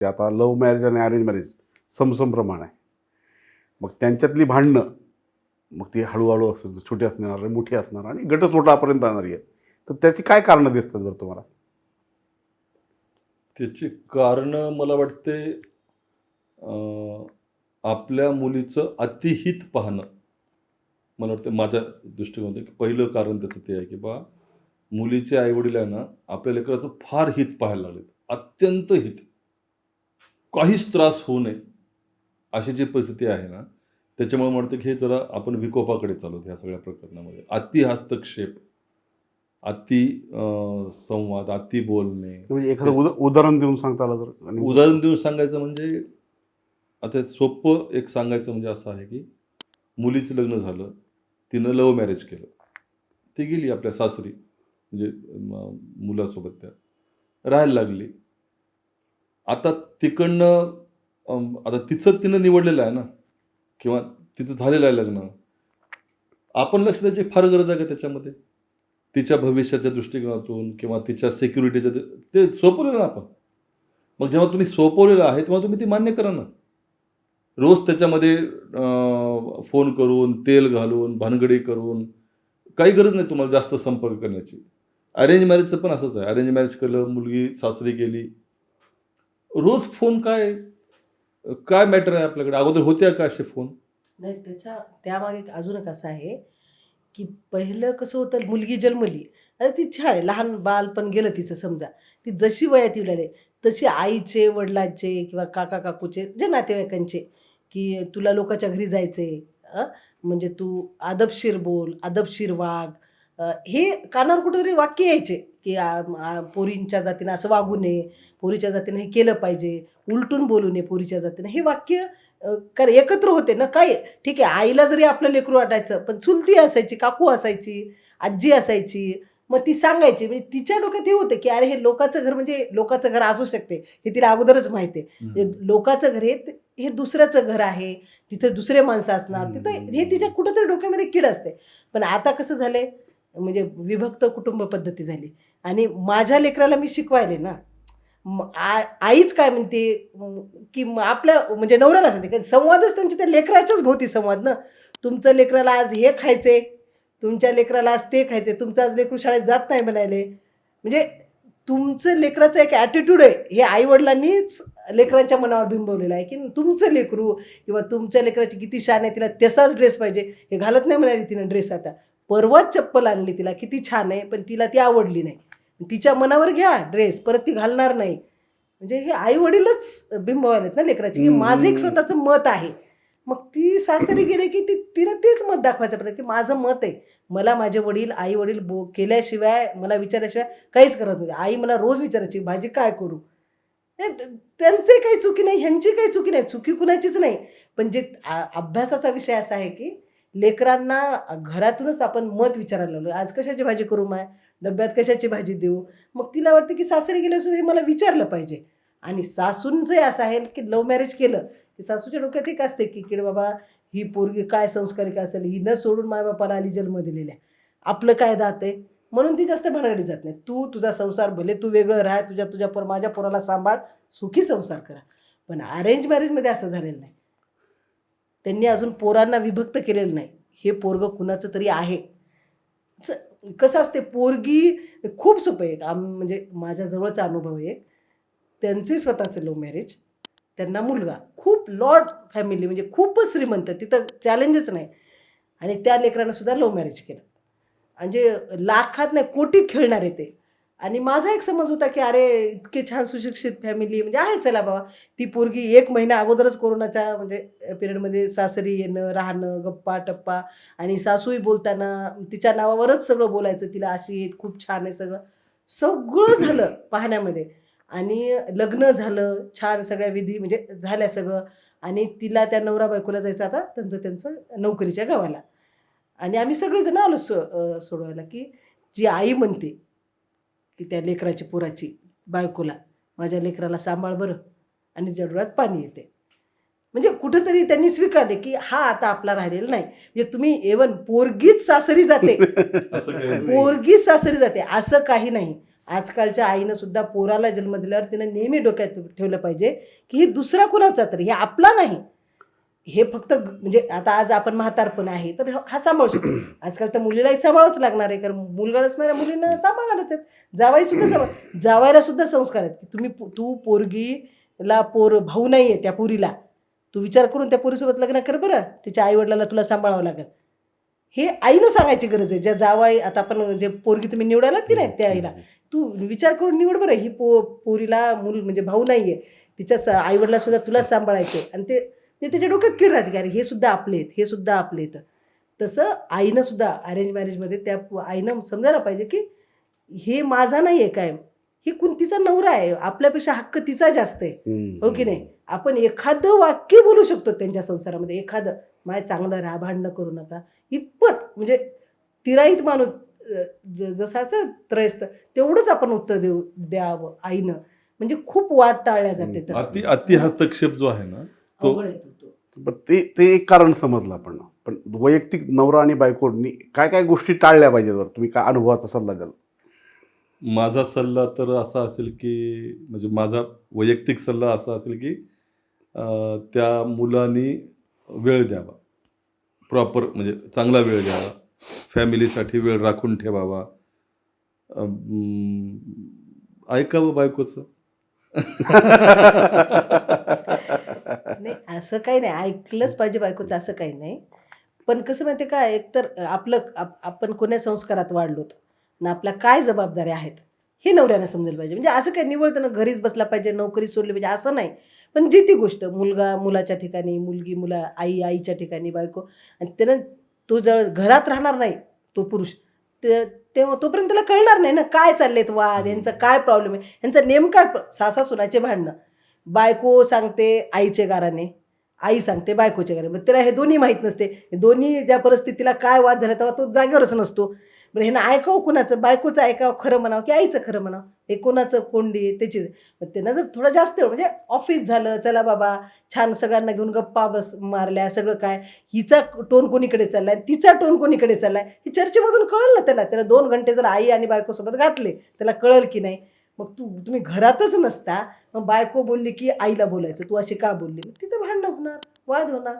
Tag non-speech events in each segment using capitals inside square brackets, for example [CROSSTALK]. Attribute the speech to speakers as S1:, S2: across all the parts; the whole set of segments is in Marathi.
S1: ते आता लव्ह मॅरेज आणि अरेंज मॅरेज समसम प्रमाण आहे. मग त्यांच्यातली भांडणं मग ती हळूहळू असं छोटी असणार मोठी असणार आणि घटस्फोटापर्यंत जाणारी आहे तर त्याची काय कारणं दिसतात बरं तुम्हाला?
S2: त्याची कारणं मला वाटते आपल्या मुलीचं अतिहित पाहणं. मला वाटतं माझ्या दृष्टिकोनातून की पहिलं कारण त्याचं ते आहे की बा मुलीच्या आईवडिलांना आपल्या लेकराचं फार हित पाहायला लागलेत. अत्यंत हित. काहीच त्रास होऊ नये अशी जी परिस्थिती आहे ना त्याच्यामुळे वाटतं की हे जरा आपण विकोपाकडे चालू ह्या सगळ्या प्रकरणामध्ये. अति हस्तक्षेप अति संवाद अति बोलणे.
S1: म्हणजे एखादं उदा उदाहरण देऊन सांगता आलं तर
S2: उदाहरण देऊन सांगायचं म्हणजे आता सोपं एक सांगायचं म्हणजे असं आहे की मुलीचं लग्न झालं तिनं लव्ह मॅरेज केलं. ती गेली आपल्या सासरी म्हणजे मुलासोबत त्या. राहायला लागली. आता तिकडनं आता तिचं तिनं निवडलेलं आहे ना? किंवा तिचं झालेलं आहे लग्न? आपण लक्ष द्यायची फार गरज आहे का त्याच्यामध्ये? तिच्या भविष्याच्या दृष्टिकोनातून किंवा तिच्या सिक्युरिटीच्या ते सोपवलेलं ना आपण. मग जेव्हा तुम्ही सोपवलेलं आहे तेव्हा तुम्ही ती मान्य करा ना. रोज त्याच्यामध्ये फोन करून तेल घालून भानगडी करून काही गरज नाही तुम्हाला जास्त संपर्क करण्याची. अरेंज मॅरेजचं पण असंच आहे. अरेंज मॅरेज केलं मुलगी सासरी गेली रोज फोन काय काय मॅटर आहे आपल्याकडे? अगोदर होत्या का असे फोन?
S3: नाही त्याच्या त्यामागे एक अजून एक असं आहे की पहिलं कसं होतं मुलगी जन्मली आणि ती छान आहे लहान बाल पण गेलं तिचं समजा. ती जशी वयात येऊ लागली तशी आईचे वडिलांचे किंवा काका काकूचे जे नातेवाईकांचे की तुला लोकांच्या घरी जायचे म्हणजे तू आदबशीर बोल आदबशीर वाघ हे कानावर कुठेतरी वाक्य यायचे की पोरींच्या जातीनं असं वागू नये पोरीच्या जातीनं हे केलं पाहिजे उलटून बोलू नये पोरीच्या जातीनं. हे वाक्य कर एकत्र होते ना काय? ठीक आहे आईला जरी आपलं लेकरू वाटायचं पण चुलती असायची काकू असायची आजी असायची मग ती सांगायची. म्हणजे तिच्या डोक्यात हे होतं की अरे हे लोकांचं घर म्हणजे लोकांचं घर असू शकते हे तिला अगोदरच माहिती आहे. लोकांचं घर हे हे दुसऱ्याचं घर आहे तिथं दुसरे माणसं असणार तिथं हे तिच्या कुठंतरी डोक्यामध्ये किड असते. पण आता कसं झालंय म्हणजे विभक्त कुटुंब पद्धती झाली. आणि माझ्या लेकराला मी शिकवायले ना आ- आईच काय म्हणते की आपल्या म्हणजे नवऱ्याला सांगते कारण संवादच त्यांच्या त्या लेकराच्याच भोवती संवाद ना. तुमचं लेकराला आज हे खायचे तुमच्या लेकराला आज ते खायचे तुमचं आज लेकरू शाळेत जात नाही म्हणायले. म्हणजे तुमचं लेकराचं एक ॲटिट्यूड आहे हे आईवडिलांनीच लेकरांच्या मनावर बिंबवलेलं आहे की तुमचं लेकरू किंवा तुमच्या लेकराची किती शान आहे तिला तसाच ड्रेस पाहिजे. हे घालत नाही म्हणाली तिनं ड्रेस आता. परवाच चप्पल आणली तिला किती छान आहे पण तिला ती आवडली नाही. तिच्या मनावर घ्या ड्रेस परत ती घालणार नाही. म्हणजे हे आई वडीलच बिंबवायलेत ना लेकराची की. माझं एक स्वतःचं मत आहे. मग ती सासरी गेले की ती तिनं तेच मत दाखवायचं प्रयत्न की माझं मत आहे. मला माझे वडील आई वडील बो केल्याशिवाय मला विचारल्याशिवाय काहीच करत नाही आई मला रोज विचारायची भाजी काय करू? त्यांचे काही चुकी नाही ह्यांची काही चुकी नाही चुकी कुणाचीच नाही. पण जे अभ्यासाचा विषय असा आहे की लेकरांना घरातूनच आपण मत विचारायला लागलो. आज कशाची भाजी करू माय? डब्यात कशाची भाजी देऊ? मग तिला वाटतं की सासरी गेल्यापासून हे मला विचारलं पाहिजे. आणि सासूंचं असं आहे की लव्ह मॅरेज केलं की सासूच्या डोक्यात एक असते की किड बाबा ही पोरगी काय संस्कारिक असेल? ही न सोडून मायबापाला आली जन्म दिलेल्या. आपलं काय दात आहे? म्हणून ती जास्त भानगडी जात नाही. तू तुझा संसार भले तू वेगळं राहा तुझ्या तुझ्या पर माझ्या पोराला सांभाळ सुखी संसार करा. पण अरेंज मॅरेजमध्ये असं झालेलं नाही. त्यांनी अजून पोरांना विभक्त केलेलं नाही. हे पोरगं कुणाचं तरी आहे. कसं असते पोरगी खूप सोपं आहे. आम म्हणजे माझ्या जवळचा अनुभव आहे. एक त्यांचे स्वतःचं लव्ह मॅरेज त्यांना मुलगा. खूप लॉर्ड फॅमिली म्हणजे खूपच श्रीमंत तिथं चॅलेंजच नाही. आणि त्या लेकरांना सुद्धा लव्ह मॅरेज केलं. म्हणजे लाखात नाही कोटीत खेळणार आहे ते. आणि माझा एक समज होता की अरे इतके छान सुशिक्षित फॅमिली म्हणजे आहे चला बाबा. ती पोरगी एक महिना अगोदरच कोरोनाच्या म्हणजे पिरियडमध्ये सासरी येणं राहणं गप्पा टप्पा आणि सासूही बोलताना तिच्या नावावरच सगळं बोलायचं तिला अशी आहेत खूप छान आहे सगळं. सगळं झालं पाहण्यामध्ये. आणि लग्न झालं छान सगळ्या विधी म्हणजे झाल्या सगळं. आणि तिला त्या नवरा बायकोला जायचं आता त्यांचं त्यांचं नोकरीच्या गावाला. आणि आम्ही सगळेजण आलो सो सोडवायला की जी आई म्हणते की त्या लेकराची पोराची बायकोला. माझ्या लेकराला सांभाळ बरं आणि जडोळ्यात पाणी येते. म्हणजे कुठंतरी त्यांनी स्वीकारले की हा आता आपला राहिलेला नाही. म्हणजे तुम्ही एवन पोरगीच सासरी जाते. [LAUGHS] पोरगीच सासरी जाते. असं काही नाही. आजकालच्या आईनं सुद्धा पोराला जन्म दिल्यावर तिनं नेहमी डोक्यात ठेवलं पाहिजे की हे दुसरा कुणाचा तर हे आपला नाही. हे फक्त म्हणजे आता आज आपण म्हातारपण आहे तर हा सांभाळू शकतो. [CLEARS THROAT] आजकाल तर मुलीलाही सांभाळावंच लागणार आहे कारण मुलगा असणाऱ्या मुलींना सांभाळणारच आहेत. जावाई सुद्धा सांभाळ जावायला सुद्धा संस्कार आहेत. की तुम्ही तू पोरगीला पोर भाऊ नाही आहे त्या पोरीला. तू विचार करून त्या पोरीसोबत लग्न कर बरं. तिच्या आईवडिलाला तुला सांभाळावं लागेल. हे आईनं सांगायची गरज आहे. ज्या जावाई आता आपण जे पोरगी तुम्ही निवडायला की नाही त्या आईला तू विचार करून निवड बरं. ही पो पोरीला मूल म्हणजे भाऊ नाही आहे तिच्या स आईवडिला सुद्धा तुलाच सांभाळायचे आणि ते ते त्याच्या डोक्यात किड राहते की अरे हे सुद्धा आपले आहेत हे सुद्धा आपले आहेत. तसं आईनं सुद्धा अरेंज मॅरेजमध्ये त्या आईनं समजायला पाहिजे की हे माझा नाही आहे काय ही कुण तिचा नवरा आहे आपल्यापेक्षा हक्क तिचा जास्त आहे. हो की नाही? आपण एखादं वाक्य बोलू शकतो त्यांच्या संसारामध्ये. एखादं माय चांगलं राहा भांडणं करू नका. इतपत म्हणजे तिराईत माणूस जसं असतं त्रयस्थ तेवढंच आपण उत्तर देऊ द्यावं आईनं. म्हणजे खूप वाद टाळल्या जाते
S2: अति हस्तक्षेप जो आहे ना तो.
S1: पण ते ते एक कारण समजलं आपण. पण वैयक्तिक नवरा आणि बायकोनी काय काय गोष्टी टाळल्या पाहिजेत बरं? तुम्ही काय अनुभवाचा सल्ला द्याल?
S2: माझा सल्ला तर असा असेल की म्हणजे माझा वैयक्तिक सल्ला असा असेल की त्या मुलांनी वेळ द्यावा. प्रॉपर म्हणजे चांगला वेळ द्यावा. फॅमिलीसाठी वेळ राखून ठेवावा. ऐकावं बायकोचं. [LAUGHS]
S3: नाही असं काही नाही. ऐकलंच पाहिजे बायकोचं असं काही नाही. पण कसं माहिती का एकतर आपलं आप- आपण कोण्या संस्कारात वाढलोत ना आपल्या काय जबाबदाऱ्या आहेत हे नवऱ्यानं समजायला पाहिजे. म्हणजे असं काही निवडताना घरीच बसला पाहिजे नोकरी सोडली पाहिजे असं नाही. पण जी ती गोष्ट मुलगा मुलाच्या ठिकाणी मुलगी मुला आई आईच्या ठिकाणी बायको आणि त्यानं तो जवळ घरात राहणार नाही तो पुरुष ते तेव्हा तोपर्यंत त्याला कळणार नाही ना काय चाललेत वाद यांचा काय प्रॉब्लेम आहे? यांचा नेमका सासा सुनाचे भांडणं. बायको सांगते आईचे गाराने. आई सांगते बायकोच्या गाराने. मग त्याला हे दोन्ही माहीत नसते. दोन्ही ज्या परिस्थितीला काय वाद झाला तेव्हा तो जागेवरच नसतो. बरं ह्यानं ऐकावं कुणाचं? बायकोचं ऐकावं खरं म्हणावं की आईचं खरं म्हणावं? हे कोणाचं कोंडी त्याची मग त्यांना जर थोडं जास्त म्हणजे ऑफिस झालं चला बाबा छान सगळ्यांना घेऊन गप्पा बस मारल्या सगळं काय? हिचा टोन कोणीकडे चाललाय? तिचा टोन कोणीकडे चाललाय? हे चर्चेमधून कळलं ना त्याला? त्याला दोन घंटे जर आई आणि बायकोसोबत घातले त्याला कळल की नाही? मग तू तुम्ही घरातच नसता मग बायको बोलली की आईला बोलायचं तू अशी का बोलली? मग तिथं भांडणं होणार वाद होणार.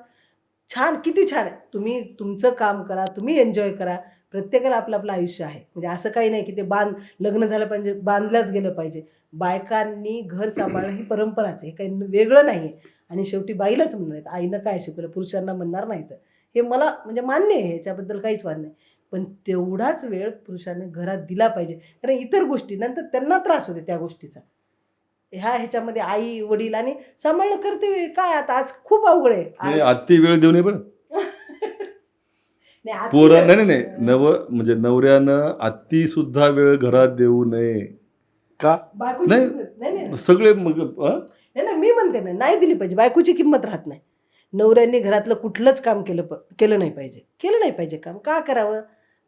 S3: छान किती छान आहे. तुम्ही तुमचं काम करा तुम्ही एन्जॉय करा. प्रत्येकाला आपलं आपलं आयुष्य आहे. म्हणजे असं काही नाही की ते बांध लग्न झालं पाहिजे बांधलंच गेलं पाहिजे. बायकांनी घर सांभाळणं ही परंपराच आहे. हे काही वेगळं नाही आहे. आणि शेवटी बाईलाच म्हणणार आहेत. आईनं काय शिकवलं? पुरुषांना म्हणणार नाही तर. हे मला म्हणजे मान्य आहे. ह्याच्याबद्दल काहीच वाद नाही. पण तेवढाच वेळ पुरुषांनी घरात दिला पाहिजे. कारण इतर गोष्टी नंतर त्यांना त्रास होते त्या गोष्टीचा. ह्या ह्याच्यामध्ये आई वडील आणि सांभाळणं करते काय आता? आज खूप अवघड आहे.
S2: नाही अति वेळ देऊ नये बरं. [LAUGHS]
S3: नाही, आत-
S2: पोरं नाही नाही नाही नव म्हणजे नवऱ्यानं अति सुद्धा वेळ घरात देऊ नये.
S1: का?
S3: बायकोची
S2: नाही. सगळे मग?
S3: नाही ना मी म्हणते ना नाही दिली पाहिजे. बायकोची किंमत राहत नाही. नवऱ्यांनी घरातलं कुठलंच काम केलं केलं नाही पाहिजे. केलं नाही पाहिजे काम. का करावं?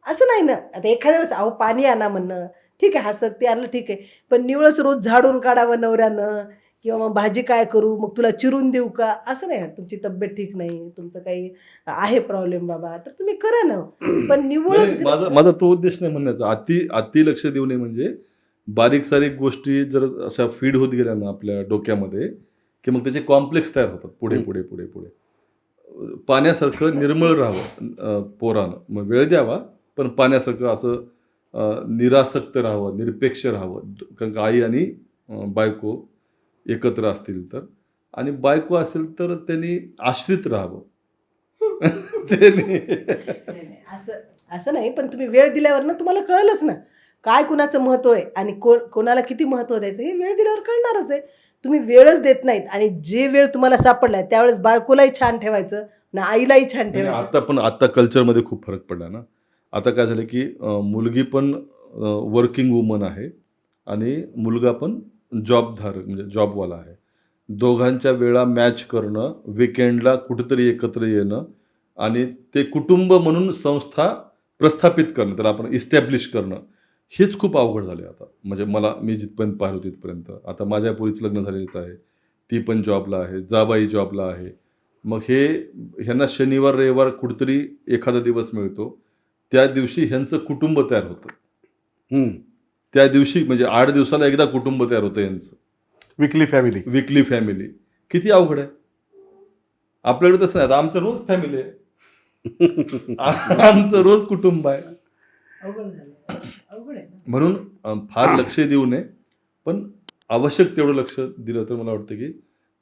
S3: असं नाही ना. आता एखाद्या वेळेस अहो पाणी आणा म्हणणं ठीक आहे हसत ते आणलं ठीक आहे. पण निवळच रोज झाडून काढावं नवऱ्यानं. किंवा मग भाजी काय करू? मग तुला चिरून देऊ का? असं नाही तुमची तब्येत ठीक नाही तुमचं काही आहे प्रॉब्लेम बाबा. तर तुम्ही करा ना. [CLEARS THROAT] पण निवळच
S2: माझा माझा तो उद्देश नाही म्हणण्याचा. अति अति लक्ष देऊ नये म्हणजे बारीक सारीक गोष्टी जर अशा फीड होत गेल्या ना आपल्या डोक्यामध्ये की मग त्याचे कॉम्प्लेक्स तयार होतात. पुढे. पुढे पुढे पुढे. पाण्यासारखं निर्मळ राहावं पोरानं. मग वेळ द्यावा पण पाण्यासारखं असं निरासक्त राहावं निरपेक्ष राहावं. कारण का आई आणि बायको एकत्र असतील तर. आणि बायको असेल तर त्यांनी आश्रित राहावं. [LAUGHS]
S3: असं असं नाही पण तुम्ही वेळ दिल्यावर ना तुम्हाला कळलंच ना. काय कुणाचं महत्त्व आहे आणि कोण कोणाला किती महत्त्व द्यायचं हे वेळ दिल्यावर कळणारच आहे. तुम्ही वेळच देत नाहीत आणि जे वेळ तुम्हाला सापडलाय त्यावेळेस बायकोलाही छान ठेवायचं ना आईलाही छान ठेवायचं.
S2: आता पण आता कल्चरमध्ये खूप फरक पडला ना. आता काय झालं की मुलगी पण वर्किंग वुमन आहे आणि मुलगा पण जॉबधार म्हणजे जॉबवाला आहे. दोघांच्या वेळा मॅच करणं विकेंडला कुठेतरी एकत्र येणं आणि ते कुटुंब म्हणून संस्था प्रस्थापित करणं त्याला आपण इस्टॅब्लिश करणं हेच खूप अवघड झाले आता. म्हणजे मला मी जिथपर्यंत पाहिलो तिथपर्यंत. आता माझ्या पोरीचं लग्न झालेलंच आहे. ती पण जॉबला आहे. जाबाई जॉबला आहे. मग हे ह्यांना शनिवार रविवार कुठेतरी एखादा दिवस मिळतो. त्या दिवशी ह्यांचं कुटुंब तयार होतं.
S1: हम्म.
S2: त्या दिवशी म्हणजे आठ दिवसाला एकदा कुटुंब तयार होतं यांचं
S1: विकली फॅमिली
S2: विकली फॅमिली किती अवघड आहे. आपल्याकडे तसं नाही. आता आमचं रोज फॅमिली आहे. [LAUGHS] आमचं रोज कुटुंब आहे. म्हणून फार लक्ष देऊ नये. पण आवश्यक तेवढं लक्ष दिलं तर मला वाटतं की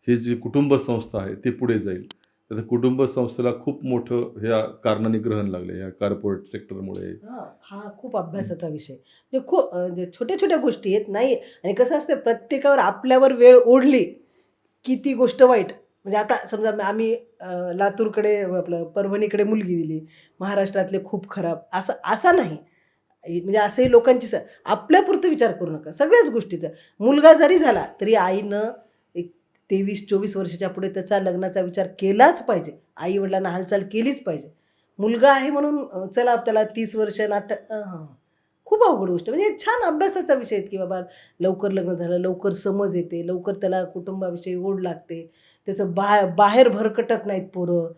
S2: ही जी कुटुंब संस्था आहे ती पुढे जाईल. तर कुटुंब संस्थेला खूप मोठं ह्या कारणाने ग्रहण लागले या कार्पोरेट सेक्टरमुळे
S3: हा हा खूप अभ्यासाचा विषय. म्हणजे खूप म्हणजे छोट्या छोट्या गोष्टी आहेत नाही आणि कसं असतं प्रत्येकावर आपल्यावर वेळ ओढली की ती गोष्ट वाईट. म्हणजे आता समजा आम्ही लातूरकडे आपलं परभणीकडे मुलगी दिली महाराष्ट्रातले खूप खराब असं असा नाही. म्हणजे असंही लोकांची स आपल्यापुरतं विचार करू नका. सगळ्याच गोष्टीचा. मुलगा जरी झाला तरी आईनं तेवीस चोवीस वर्षाच्या पुढे त्याचा लग्नाचा विचार केलाच पाहिजे. आई वडिलांना हालचाल केलीच पाहिजे. मुलगा आहे म्हणून चला त्याला तीस वर्ष नाट हां. खूप अवघड गोष्ट म्हणजे छान अभ्यासाचा विषय आहेत की बाबा लवकर लग्न झालं लवकर समज येते लवकर त्याला कुटुंबाविषयी ओढ लागते. त्याचं बा बाहेर भरकटत नाहीत पोरं.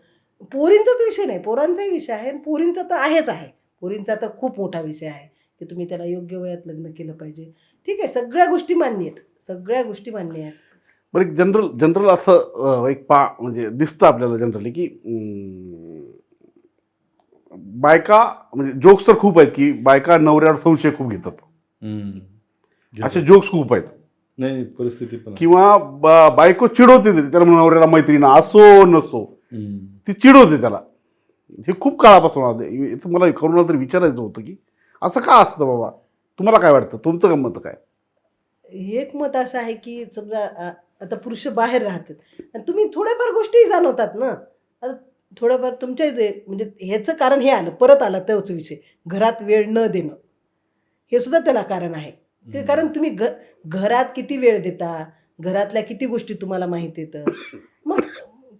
S3: पोरींचाच विषय नाही पोरांचाही विषय आहे आणि पोरींचा तर आहेच आहे. पोरींचा तर खूप मोठा विषय आहे की तुम्ही त्याला योग्य वयात लग्न केलं पाहिजे. ठीक आहे सगळ्या गोष्टी मान्य आहेत. सगळ्या गोष्टी मान्य आहेत.
S1: बरं एक जनरल जनरल असं एक पा म्हणजे दिसतं आपल्याला जनरली की बायका म्हणजे जोक्स तर खूप आहेत की बायका नवऱ्यावर संशय खूप घेतात. असे जोक्स खूप आहेत.
S2: नाही परिस्थिती पण.
S1: किंवा बायको चिडवते तरी त्याला नवऱ्याला मैत्रीण असो नसो. ती चिडवते त्याला. हे खूप काळापासून आलं मला करुणाला तरी विचारायचं होतं की असं का असतं बाबा? तुम्हाला काय वाटतं? तुमचं काय मत काय?
S3: एक मत असं आहे की समजा आता पुरुष बाहेर राहतात. आणि तुम्ही थोड्याफार गोष्टी जाणवतात ना. आता थोडंफार तुमच्या म्हणजे ह्याचं कारण हे आलं परत आलं तोच विषय. घरात वेळ न देणं. हे सुद्धा त्याला कारण आहे. ते कारण तुम्ही घ घरात किती वेळ देता घरातल्या किती गोष्टी तुम्हाला माहीत येतं. मग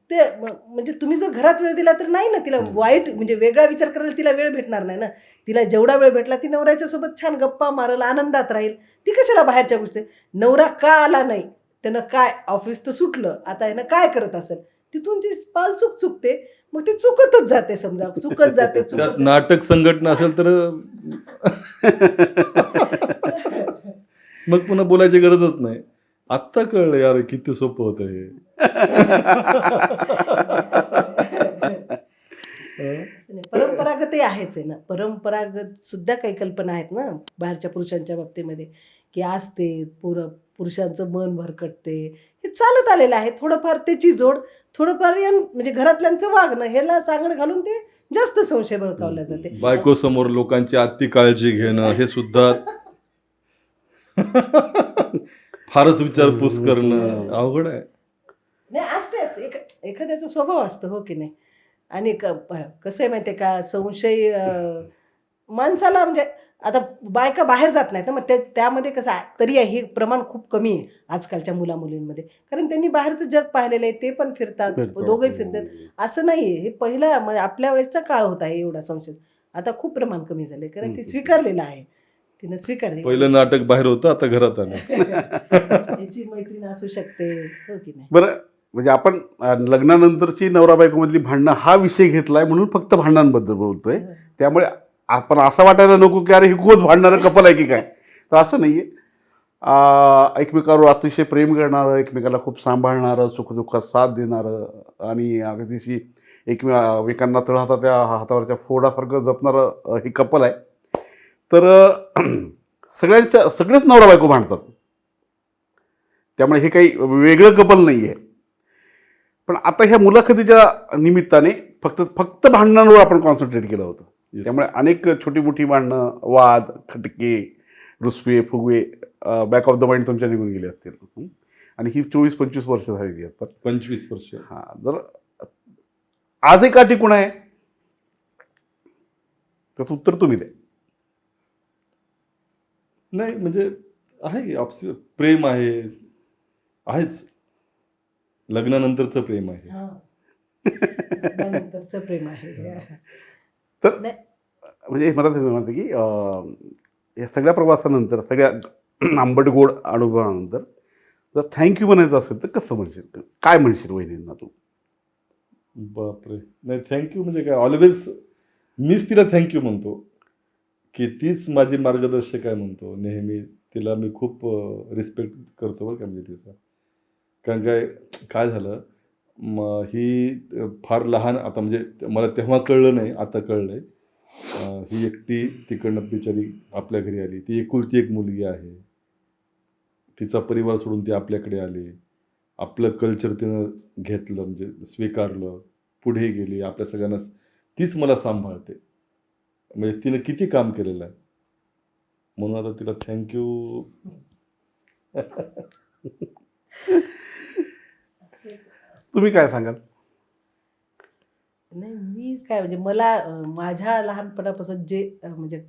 S3: ते म्हणजे तुम्ही जर घरात वेळ दिला तर नाही ना तिला वाईट म्हणजे वेगळा विचार करायला तिला वेळ भेटणार नाही ना. तिला जेवढा वेळ भेटला ती नवऱ्याच्या सोबत छान गप्पा मारल आनंदात राहील. ती कशाला बाहेरच्या गोष्टी? नवरा का आला नाही? त्यानं काय ऑफिस तर सुटलं आता यानं काय करत असेल? तिथून ती पाल चूक चुकते मग ती चुकतच जाते समजा चुकत जाते [LAUGHS] चुकत
S2: नाटक संघटना असेल तर मग पुन्हा बोलायची गरजच नाही. आत्ता कळलं यार किती सोपं होतं हे.
S3: परंपरागतही आहेच आहे ना. परंपरागत सुद्धा काही कल्पना आहेत ना बाहेरच्या पुरुषांच्या बाबतीमध्ये की असते पुर पुरुषांचं मन भरकटते. हे चालत आलेलं आहे. थोडंफार त्याची जोड थोडंफार यां म्हणजे घरातल्यांचं वागणं ह्याला सांगड घालून ते जास्त संशय बळकावला जाते.
S2: बायको समोर लोकांची अति काळजी घेणं हे सुद्धा फारच विचारपूस करणं अवघड आहे.
S3: नाही असते असते. एख एखाद्याचा स्वभाव असतो हो की नाही? आणि कसं आहे माहिती आहे का? संशय माणसाला म्हणजे आता बायका बाहेर जात नाहीत मग ते त्यामध्ये कसं आहे, तरी हे प्रमाण खूप कमी आहे आजकालच्या मुला मुलींमध्ये कारण त्यांनी बाहेरचं जग पाहिलेलं आहे ते पण फिरतात दोघंही फिरतात. असं नाही आहे. हे पहिला म्हणजे आपल्या वेळेसचा काळ होता हे एवढा संशय. आता खूप प्रमाण कमी झाले कारण ते. स्वीकारलेलं आहे. तिनं स्वीकारले
S2: पहिलं नाटक बाहेर होतं आता घरात आलं. [LAUGHS]
S3: याची मैत्रीण असू शकते. हो की नाही?
S1: बरं म्हणजे आपण लग्नानंतरची नवरा बायकोमधली भांडणं हा विषय घेतलाय म्हणून फक्त भांडणांबद्दल बोलतोय. त्यामुळे आपण असं वाटायला नको की अरे हे खूप भांडणारं कपल आहे की काय? तर असं नाही आहे एकमेकावर अतिशय प्रेम करणारं एकमेकाला खूप सांभाळणारं सुखदुःखात साथ देणारं आणि अगदीशी एकमेकांना तळहाता त्या हातावरच्या फोडासारखं जपणारं ही हे कपल आहे. तर [CLEARS THROAT] सगळ्यांच्या सगळेच नवरा बायको भांडतात. त्यामुळे हे काही वेगळं कपल नाही आहे पण आता ह्या मुलाखतीच्या निमित्ताने फक्त फक्त भांडणांवर आपण कॉन्सन्ट्रेट केलं होतं. त्यामुळे अनेक छोटी मोठी भांडणं वाद खटके रुसवे फुगवे बॅक ऑफ द माइंड तुमच्या निघून गेले असतील? आणि ही चोवीस पंचवीस वर्ष झालेली आहेत.
S2: पंचवीस वर्ष.
S1: हां जर आजही का टिकून आहे? त्याचं उत्तर तुम्ही द्या.
S2: नाही म्हणजे आहे आपसी प्रेम आहे. आहेच. लग्नानंतरचं प्रेम आहे.
S3: हा. लग्नानंतरचं प्रेम आहे.
S1: तर
S3: नाही.
S1: म्हणजे मला ते म्हणतं की या सगळ्या प्रवासानंतर सगळ्या [CLEARS THROAT] आंबट गोड अनुभवानंतर जर थँक्यू म्हणायचं असेल तर कसं म्हणशील? काय म्हणशील वहिनींना तू?
S2: बापरे. नाही थँक्यू म्हणजे काय? ऑलवेज मीच तिला थँक्यू म्हणतो. की तीच माझी मार्गदर्शक आहे म्हणतो. नेहमी तिला मी खूप रिस्पेक्ट करतो बरं का म्हणजे तिचा. कारण काय काय झालं? म ही फार लहान आता म्हणजे मला तेव्हा कळलं नाही आता कळलंय. आहे ही एकटी तिकडनं बिचारी आपल्या घरी आली. ती एकुलती एक मुलगी आहे. तिचा परिवार सोडून ती आपल्याकडे आली. आपलं कल्चर तिनं घेतलं म्हणजे स्वीकारलं. पुढे गेली आपल्या सगळ्यांना तीच मला सांभाळते. म्हणजे तिनं किती काम केलेलं आहे. म्हणून आता तिला थँक्यू [LAUGHS]
S1: तुम्ही काय सांगाल?
S3: नाही मी काय म्हणजे मला माझ्या लहानपणापासून जे म्हणजे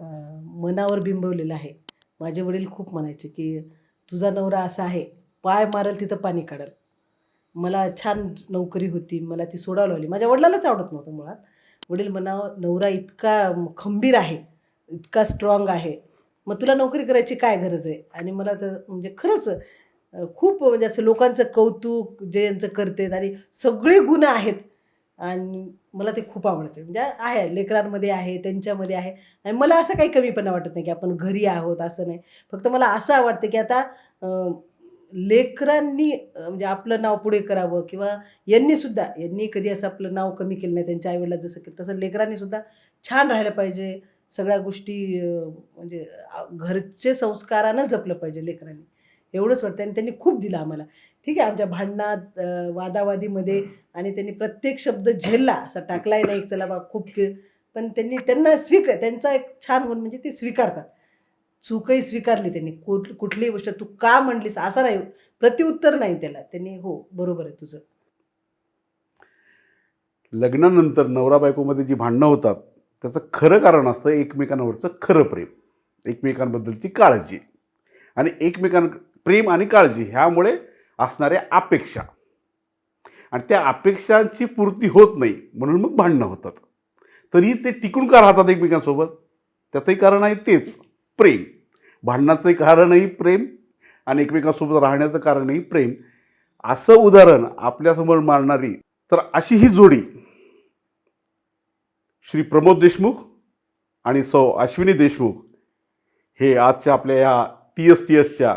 S3: मनावर बिंबवलेलं आहे माझे वडील खूप म्हणायचे की तुझा नवरा असा आहे पाय मारेल तिथं पाणी काढल. मला छान नोकरी होती मला ती सोडावं लागली माझ्या वडिलालाच आवडत नव्हतं मुळात. वडील म्हणावं नवरा इतका खंबीर आहे इतका स्ट्रॉंग आहे मग तुला नोकरी करायची काय गरज आहे? आणि मला तर म्हणजे खरंच खूप म्हणजे असं लोकांचं कौतुक जयंचं यांचं आणि सगळे गुण आहेत. आणि मला ते खूप आवडते. म्हणजे आहे लेकरांमध्ये आहे त्यांच्यामध्ये आहे. आणि मला असं काही कमीपणा वाटत नाही की आपण घरी आहोत असं नाही. फक्त मला असं वाटतं की आता लेकरांनी म्हणजे आपलं नाव पुढे करावं किंवा यांनीसुद्धा यांनी कधी असं आपलं नाव कमी केलं नाही त्यांच्या आईवडिला जसं केलं तसं लेकरांनीसुद्धा छान राहिलं पाहिजे. सगळ्या गोष्टी म्हणजे घरचे संस्कारानं जपलं पाहिजे लेकरांनी. एवढंच वाटतं आणि त्यांनी खूप दिलं आम्हाला. ठीक आहे आमच्या भांडणात वादावादीमध्ये आणि त्यांनी प्रत्येक शब्द झेलला. असा टाकलाय नाही चला बा खूप के पण त्यांनी त्यांना स्वीकार त्यांचा एक छान गुण म्हणजे ते स्वीकारतात. चूकही स्वीकारली त्यांनी. कुठ कुठलीही गोष्ट तू का म्हणलीस असं नाही. प्रतिउत्तर नाही त्याला. त्यांनी हो बरोबर आहे तुझं.
S1: लग्नानंतर नवरा बायकोमध्ये जी भांडणं होतात त्याचं खरं कारण असतं एकमेकांवरचं खरं प्रेम. एकमेकांबद्दलची काळजी. आणि एकमेकां प्रेम आणि काळजी ह्यामुळे असणाऱ्या अपेक्षा. आणि त्या अपेक्षांची पूर्ती होत नाही म्हणून मग भांडणं होतात. तरी ते टिकून का राहतात एकमेकांसोबत? त्याचंही कारण आहे तेच प्रेम. भांडणाचंही कारणही प्रेम आणि एकमेकांसोबत राहण्याचं कारणही प्रेम. असं उदाहरण आपल्यासमोर मांडणारी तर अशी ही जोडी. श्री प्रमोद देशमुख आणि सौ अश्विनी देशमुख हे आजच्या आपल्या या टी एस टी एसच्या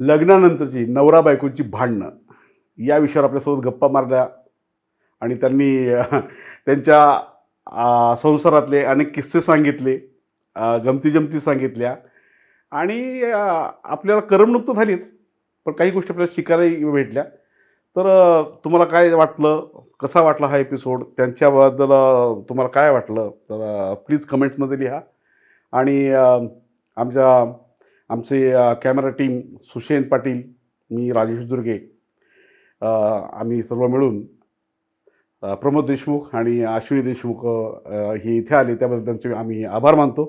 S1: लग्नानंतरची नवरा बायकोची भांडणं या विषयावर आपल्यासोबत गप्पा मारल्या आणि त्यांनी त्यांच्या संसारातले अनेक किस्से सांगितले गमती जमती सांगितल्या आणि आपल्याला करमणूक तर झालीच पण काही गोष्टी आपल्याला शिकायलाही भेटल्या. तर तुम्हाला काय वाटलं? कसा वाटला हा एपिसोड? त्यांच्याबद्दल तुम्हाला काय वाटलं? तर प्लीज कमेंट्समध्ये लिहा आणि आमच्या आमचे कॅमेरा टीम सुशेन पाटील मी राजेश दुर्गे आम्ही सर्व मिळून प्रमोद देशमुख आणि अश्विनी देशमुख हे इथे आले त्याबद्दल त्यांचे आम्ही आभार मानतो.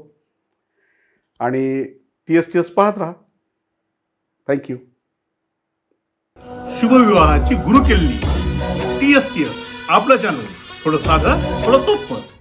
S1: आणि टी एस टी एस पाहत राहा. थँक्यू
S4: शुभविवाहाची गुरुकिल्ली. टी एस टी एस आपलं चॅनल थोडं साधं थोडं सोपं.